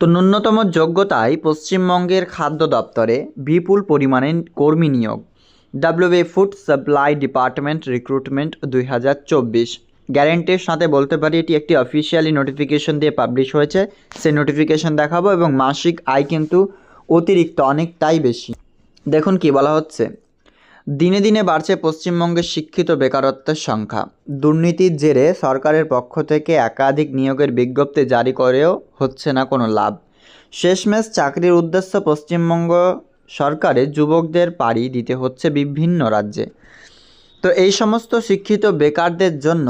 তো ন্যূনতম যোগ্যতায় পশ্চিমবঙ্গের খাদ্য দপ্তরে বিপুল পরিমাণে কর্মী নিয়োগ। WB food supply department recruitment দুই হাজার চব্বিশ। গ্যারেন্টির সাথে বলতে পারি এটি একটি অফিসিয়ালি নোটিফিকেশন দিয়ে পাবলিশ হয়েছে। সেই নোটিফিকেশন দেখাবো এবং মাসিক আয় কিন্তু অতিরিক্ত অনেকটাই বেশি। দেখুন কি বলা হচ্ছে। দিনে দিনে বাড়ছে পশ্চিমবঙ্গের শিক্ষিত বেকারত্বের সংখ্যা। দুর্নীতির জেরে সরকারের পক্ষ থেকে একাধিক নিয়োগের বিজ্ঞপ্তি জারি করেও হচ্ছে না কোনো লাভ। শেষমেশ চাকরির উদ্দেশ্য পশ্চিমবঙ্গ সরকারে যুবকদের পাড়ি দিতে হচ্ছে বিভিন্ন রাজ্যে। তো এই সমস্ত শিক্ষিত বেকারদের জন্য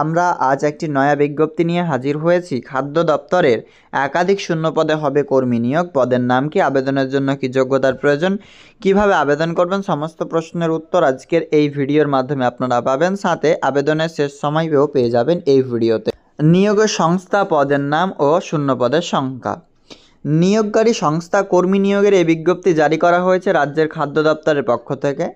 আমরা আজ একটি নয়া বিজ্ঞপ্তি নিয়ে হাজির হয়েছি। খাদ্য দপ্তরের একাধিক শূন্য পদে হবে কর্মী নিয়োগ। পদের নাম কি, আবেদনের জন্য কি যোগ্যতার প্রয়োজন, কীভাবে আবেদন করবেন, সমস্ত প্রশ্নের উত্তর আজকের এই ভিডিওর মাধ্যমে আপনারা পাবেন। সাথে আবেদনের শেষ সময়ও পেয়ে যাবেন এই ভিডিওতে। নিয়োগের সংস্থা পদের নাম ও শূন্য পদের সংখ্যা। নিয়োগকারী সংস্থা কর্মী নিয়োগের এই বিজ্ঞপ্তি জারি করা হয়েছে রাজ্যের খাদ্য দপ্তরের পক্ষ থেকে।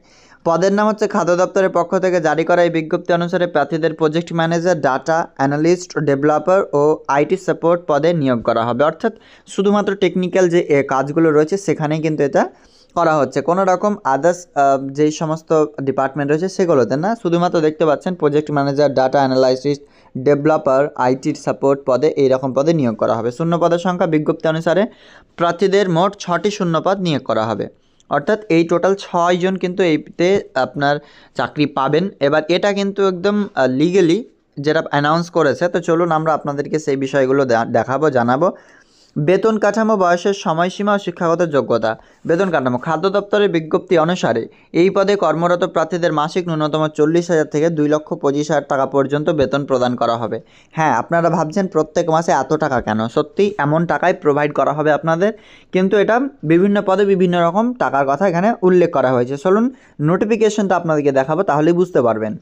পদের নাম হচ্ছে খাদ্য দপ্তরের পক্ষ থেকে জারি করা এই বিজ্ঞপ্তি অনুসারে প্রার্থীদের project manager, data analyst, developer O IT support পদে নিয়োগ করা হবে। অর্থাৎ শুধুমাত্র টেকনিক্যাল যে কাজগুলো রয়েছে, সেখানেই কিন্তু এটা করা হচ্ছে। কোনো রকম আদার্স যেই সমস্ত ডিপার্টমেন্ট রয়েছে, সেগুলোতে না, শুধুমাত্র দেখতে পাচ্ছেন project manager, data analyst developer আইটির support পদে এই রকম পদে নিয়োগ করা হবে। শূন্য পদের সংখ্যা বিজ্ঞপ্তি অনুসারে প্রার্থীদের মোট ছটি শূন্য পদ নিয়োগ করা হবে। অর্থাৎ এই টোটাল ছয়জন কিন্তু এইতে আপনার চাকরি পাবেন। এবার এটা কিন্তু একদম লিগেলি যেটা অ্যানাউন্স করেছে, তো চলুন আমরা আপনাদেরকে সেই বিষয়গুলো দেখাবো, জানাব। বেতন কাঠামো বয়সের সময়সীমা ও শিক্ষাগত যোগ্যতা। বেতন কাঠামো, খাদ্য দপ্তরের বিজ্ঞপ্তি অনুসারে এই পদে কর্মরত প্রার্থীদের মাসিক ন্যূনতম চল্লিশ হাজার থেকে দুই লক্ষ পঁচিশ হাজার টাকা পর্যন্ত বেতন প্রদান করা হবে। হ্যাঁ আপনারা ভাবছেন প্রত্যেক মাসে এত টাকা কেন? সত্যি, এমন টাকাই প্রোভাইড করা হবে আপনাদের? কিন্তু এটা বিভিন্ন পদে বিভিন্ন রকম টাকার কথা এখানে উল্লেখ করা হয়েছে। চলুন নোটিফিকেশনটা আপনাদেরকে দেখাবো, তাহলেই বুঝতে পারবেন।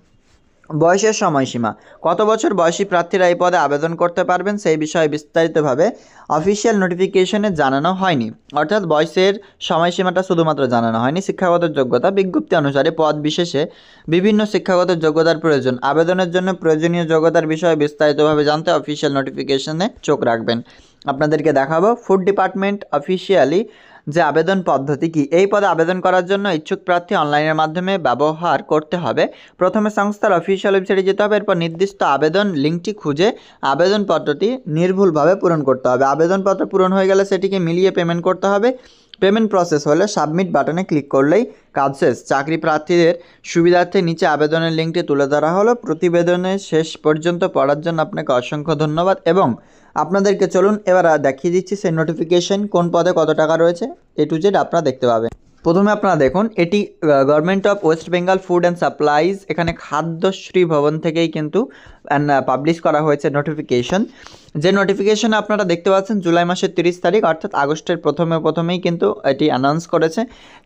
বয়সের সময়সীমা। কত বছর বয়সী প্রার্থীরা এই পদে আবেদন করতে পারবেন সেই বিষয়ে বিস্তারিতভাবে অফিসিয়াল নোটিফিকেশনে জানানো হয়নি। অর্থাৎ বয়সের সময়সীমাটা শুধুমাত্র জানানো হয়নি। শিক্ষাগত যোগ্যতা বিজ্ঞপ্তি অনুসারে পদ বিশেষে বিভিন্ন শিক্ষাগত যোগ্যতার প্রয়োজন। আবেদনের জন্য প্রয়োজনীয় যোগ্যতার বিষয়ে বিস্তারিতভাবে জানতে অফিসিয়াল নোটিফিকেশনে চোখ রাখবেন। আপনাদেরকে দেখাবো, ফুড ডিপার্টমেন্ট অফিসিয়ালি যে আবেদন পদ্ধতি কি? এই পদে আবেদন করার জন্য ইচ্ছুক প্রার্থী অনলাইনের মাধ্যমে ব্যবহার করতে হবে। প্রথমে সংস্থার অফিসিয়াল ওয়েবসাইটে যেতে হবে। এরপর নির্দিষ্ট আবেদন লিঙ্কটি খুঁজে আবেদন পত্রটি নির্ভুলভাবে পূরণ করতে হবে। আবেদনপত্র পূরণ হয়ে গেলে সেটিকে মিলিয়ে পেমেন্ট করতে হবে। পেমেন্ট প্রসেস হলে সাবমিট বাটনে ক্লিক করলেই কাজ শেষ। চাকরি প্রার্থীদের সুবিধার্থে নিচে আবেদনের লিঙ্কটি তুলে ধরা হলো। প্রতিবেদনের শেষ পর্যন্ত পড়ার জন্য আপনাকে অসংখ্য ধন্যবাদ এবং আপনাদেরকে চলুন, এবার দেখিয়ে দিচ্ছি সেই নোটিফিকেশন কোন পদে কত টাকা রয়েছে। এ টু জেড আপনারা দেখতে পাবেন। প্রথমে আপনারা দেখুন, এটি government of West Bengal food and supplies এখানে খাদ্যশ্রী ভবন থেকেই কিন্তু পাবলিশ করা হয়েছে নোটিফিকেশন যে নোটিফিকেশন আপনারা দেখতে পাচ্ছেন, জুলাই মাসের তিরিশ তারিখ, অর্থাৎ আগস্টের প্রথমে প্রথমেই কিন্তু এটি অ্যানাউন্স করেছে।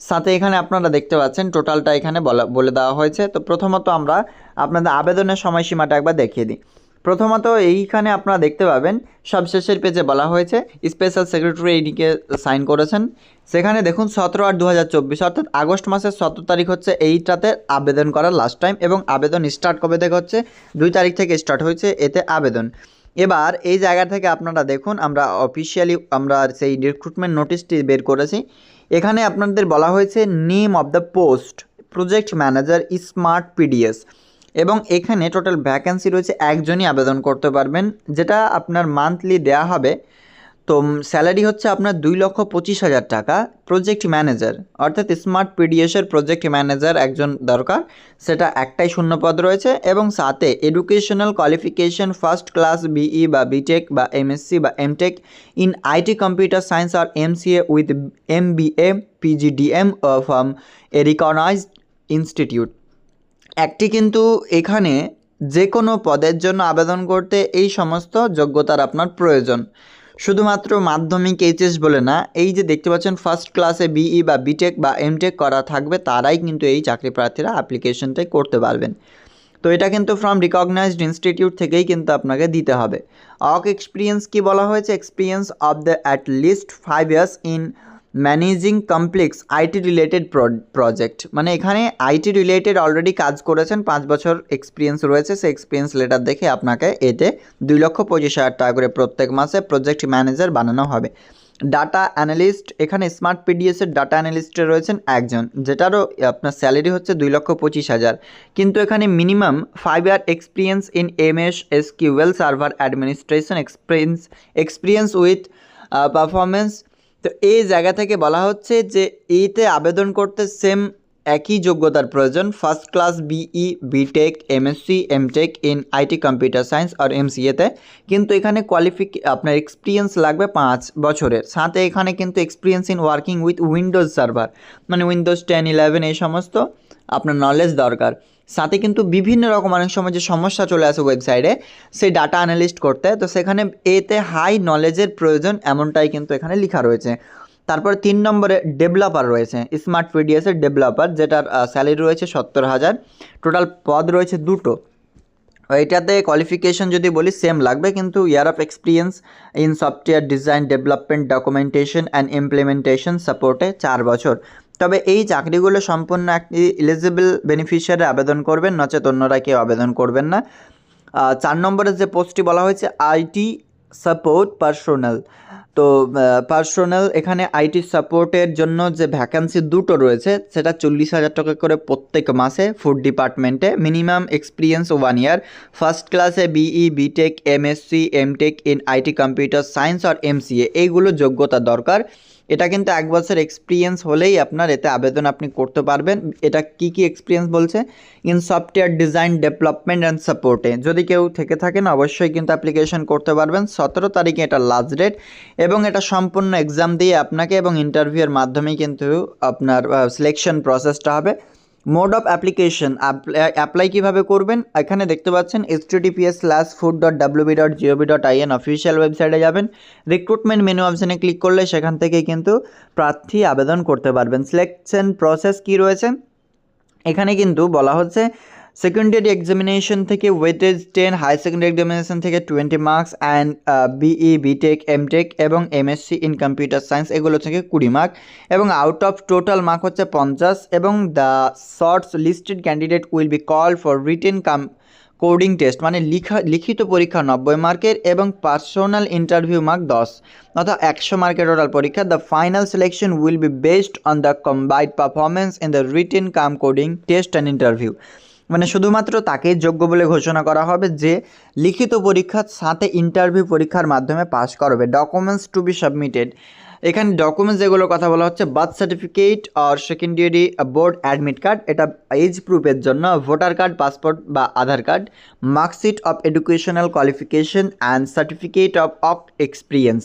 সাথে এখানে আপনারা দেখতে পাচ্ছেন টোটালটা এখানে বলা, বলে দেওয়া হয়েছে। তো প্রথমত আমরা আপনাদের আবেদনের সময়সীমাটা একবার দেখিয়ে দিই। প্রথমত এইখানে আপনারা দেখতে পাবেন, সবশেষের পেজে বলা হয়েছে স্পেশাল সেক্রেটারি এইদিকে সাইন করেছেন। সেখানে দেখুন, সতেরো আট দু অর্থাৎ আগস্ট মাসের সতেরো তারিখ হচ্ছে এইটাতে আবেদন করার লাস্ট টাইম এবং আবেদন স্টার্ট কবে থেকে হচ্ছে? দুই তারিখ থেকে স্টার্ট হয়েছে, এতে আবেদন। এবার এই জায়গা থেকে আপনারা দেখুন, আমরা অফিসিয়ালি আমরা সেই রিক্রুটমেন্ট নোটিশটি বের করেছি। এখানে আপনাদের বলা হয়েছে name of the post project manager smart PDS এবং এখানে টোটাল ভ্যাকেন্সি রয়েছে একজনই আবেদন করতে পারবেন, যেটা আপনার মান্থলি দেয়া হবে। তো স্যালারি হচ্ছে আপনার দুই লক্ষ পঁচিশ হাজার টাকা প্রজেক্ট ম্যানেজার অর্থাৎ স্মার্ট পিডিএসের প্রজেক্ট ম্যানেজার একজন দরকার, সেটা একটাই শূন্যপদ রয়েছে এবং সাথে educational qualification first class BE বা বিটেক বা এমএসসি বা MTech in IT computer science R MCA with M B A PGDM from a recognised institute একটি কিন্তু এখানে যে কোনো পদের জন্য আবেদন করতে এই সমস্ত যোগ্যতার আপনার প্রয়োজন। শুধুমাত্র মাধ্যমিক এইচএস বলে না, এই যে দেখতে পাচ্ছেন ফার্স্ট ক্লাসে বিই বা বিটেক বা এমটেক করা থাকবে, তারাই কিন্তু এই চাকরি প্রার্থীরা অ্যাপ্লিকেশনটাই করতে পারবেন। তো এটা কিন্তু ফ্রম রিকগনাইজড ইনস্টিটিউট থেকেই কিন্তু আপনাকে দিতে হবে। অক এক্সপিরিয়েন্স কি বলা হয়েছে? Experience of the at least five years in managing complex IT related project. মানে এখানে আইটি রিলেটেড অলরেডি কাজ করেছেন, পাঁচ বছর এক্সপিরিয়েন্স রয়েছে, সেই এক্সপিরিয়েন্স লেটার দেখে আপনাকে এতে দুই লক্ষ পঁচিশ হাজার টাকা করে প্রত্যেক মাসে প্রজেক্ট ম্যানেজার বানানো হবে। ডাটা অ্যানালিস্ট এখানে স্মার্ট পিডিএসের ডাটা অ্যানালিস্টে রয়েছেন একজন, যেটারও আপনার স্যালারি হচ্ছে দুই লক্ষ পঁচিশ হাজার। কিন্তু এখানে minimum five year experience in M S S QL server administration experience experience with performance তো এই জায়গা থেকে বলা হচ্ছে যে এইতে আবেদন করতে সেম একই যোগ্যতার প্রয়োজন। First class BE BTech MSc MTech in IT computer science আর এমসিএতে কিন্তু এখানে কোয়ালিফিক আপনার এক্সপিরিয়েন্স লাগবে পাঁচ বছরের। সাথে এখানে কিন্তু experience in working with Windows server মানে উইন্ডোজ টেন ইলেভেন এই সমস্ত আপনার নলেজ দরকার। সাথে কিন্তু বিভিন্ন রকম অনেক সময় যে সমস্যা চলে আসে ওয়েবসাইটে সেই ডাটা অ্যানালিস্ট করতে। তো সেখানে এতে হাই নলেজের প্রয়োজন এমনটাই কিন্তু এখানে লেখা রয়েছে। তারপর তিন নম্বরে ডেভেলপার রয়েছে স্মার্ট পিডিএসের ডেভেলপার যেটার স্যালারি রয়েছে সত্তর হাজার। টোটাল পদ রয়েছে দুটো। এটাতে কোয়ালিফিকেশন যদি বলি সেম লাগবে, কিন্তু year of experience in software design development documentation and implementation সাপোর্টে চার বছর। তবে এই চাকরিগুলো সম্পূর্ণ একটি ইলিজিবল বেনিফিশিয়ারি আবেদন করবেন, নচেত অন্যরা কেউ আবেদন করবেন না। চার নম্বরের যে পোস্টটি বলা হয়েছে আইটি সাপোর্ট পার্সোনাল। তো পার্সোনাল, এখানে আইটি সাপোর্টের জন্য যে ভ্যাকান্সি দুটো রয়েছে, সেটা চল্লিশ হাজার টাকা করে প্রত্যেক মাসে ফুড ডিপার্টমেন্টে। Minimum experience one year. First ক্লাসে BE BTech MSc MTech in IT computer science R MCA এইগুলো যোগ্যতা দরকার। এটা কিন্তু এক বছর এক্সপিরিয়েন্স হলেই আপনার এতে আবেদন আপনি করতে পারবেন। এটা কি কি এক্সপিরিয়েন্স বলছে? In software design development and সাপোর্টে যদি কেউ থেকে থাকেন, অবশ্যই কিন্তু অ্যাপ্লিকেশন করতে পারবেন। সতেরো তারিখে এটা লাস্ট ডেট এবং এটা সম্পূর্ণ এক্সাম দিয়ে আপনাকে এবং ইন্টারভিউয়ের মাধ্যমেই কিন্তু আপনার সিলেকশন প্রসেসটা হবে। মোড অফ অ্যাপ্লিকেশন অ্যাপ্লাই কীভাবে করবেন? এখানে দেখতে পাচ্ছেন S TPS slash food dot WB dot GOV dot IN official ওয়েবসাইটে যাবেন। রিক্রুটমেন্ট মেনু অপশানে ক্লিক করলে সেখান থেকে কিন্তু প্রার্থী আবেদন করতে পারবেন। সিলেকশন প্রসেস কী রয়েছে? এখানে কিন্তু বলা হচ্ছে সেকেন্ডারি এক্সামিনেশন থেকে weightage ten high secondary examination থেকে twenty marks and BE BTech MTech এবং এমএসসি ইন কম্পিউটার সায়েন্স এগুলো থেকে কুড়ি মার্ক এবং আউট অফ টোটাল মার্ক হচ্ছে পঞ্চাশ এবং the shorts listed candidate will be call for written cum coding test মানে লিখা, লিখিত পরীক্ষা নব্বই মার্কের এবং পার্সোনাল ইন্টারভিউ মার্ক দশ অর্থাৎ একশো মার্কের টোটাল পরীক্ষা। The final selection will be based on the combined performance in the written cum coding test and interview মানে শুধুমাত্র তাকেই যোগ্য বলে ঘোষণা করা হবে যে লিখিত পরীক্ষার সাথে ইন্টারভিউ পরীক্ষার মাধ্যমে পাস করবে। ডকুমেন্টস টু বি সাবমিটেড এখানে ডকুমেন্টস যেগুলো কথা বলা হচ্ছে বার্থ সার্টিফিকেট আর সেকেন্ডারি বোর্ড অ্যাডমিট কার্ড এটা এজ প্রুফের জন্য ভোটার কার্ড পাসপোর্ট বা Aadhaar card marksheet of educational qualification and certificate of of experience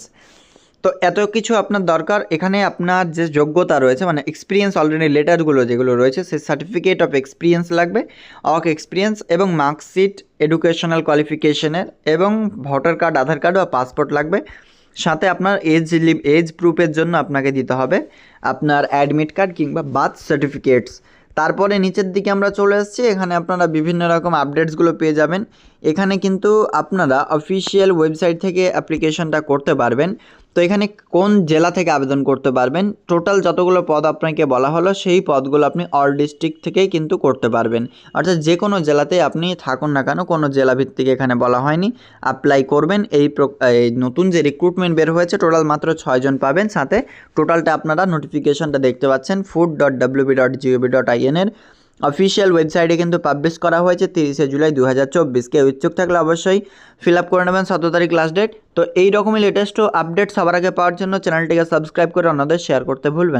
তো এত কিছু আপনার দরকার, এখানে আপনার যে যোগ্যতা রয়েছে মানে এক্সপিরিয়েন্স অলরেডি লেটারগুলো যেগুলো রয়েছে, সেই সার্টিফিকেট অফ এক্সপিরিয়েন্স লাগবে অক এক্সপিরিয়েন্স এবং মার্কশিট এডুকেশনাল কোয়ালিফিকেশনের এবং ভোটার কার্ড আধার কার্ড বা পাসপোর্ট লাগবে। সাথে আপনার এজ এজ প্রুফের জন্য আপনাকে দিতে হবে আপনার অ্যাডমিট কার্ড কিংবা বার্থ সার্টিফিকেটস তারপরে নিচের দিকে আমরা চলে এসেছি, এখানে আপনারা বিভিন্ন রকম আপডেটসগুলো পেয়ে যাবেন। এখানে কিন্তু আপনারা অফিসিয়াল ওয়েবসাইট থেকে অ্যাপ্লিকেশনটা করতে পারবেন। তো এখানে কোন জেলা থেকে আবেদন করতে পারবেন টোটাল যতগুলো পদ আপনাকে বলা হলো, সেই পদগুলো আপনি অল ডিস্ট্রিক্ট থেকেই কিন্তু করতে পারবেন। অর্থাৎ যে কোনো জেলাতে আপনি থাকুন না কেন, কোনো জেলা ভিত্তিক এখানে বলা হয়নি। অ্যাপ্লাই করবেন, এই নতুন যে রিক্রুটমেন্ট বের হয়েছে টোটাল মাত্র ছয়জন পাবেন। সাথে টোটালটা আপনারা নোটিফিকেশনটা দেখতে পাচ্ছেন food dot WB dot GOV dot আইএনের official ওয়েবসাইটে কিন্তু পাবলিশ করা হয়েছে তিরিশে জুলাই দু হাজার চব্বিশ। কেউ ইচ্ছুক থাকলে অবশ্যই ফিল আপ করে নেবেন সতেরো তারিখ লাস্ট ডেট তো এই রকমই লেটেস্ট আপডেট সবার আগে পাওয়ার জন্য চ্যানেলটিকে সাবস্ক্রাইব করে অন্যদের শেয়ার করতে ভুলবেন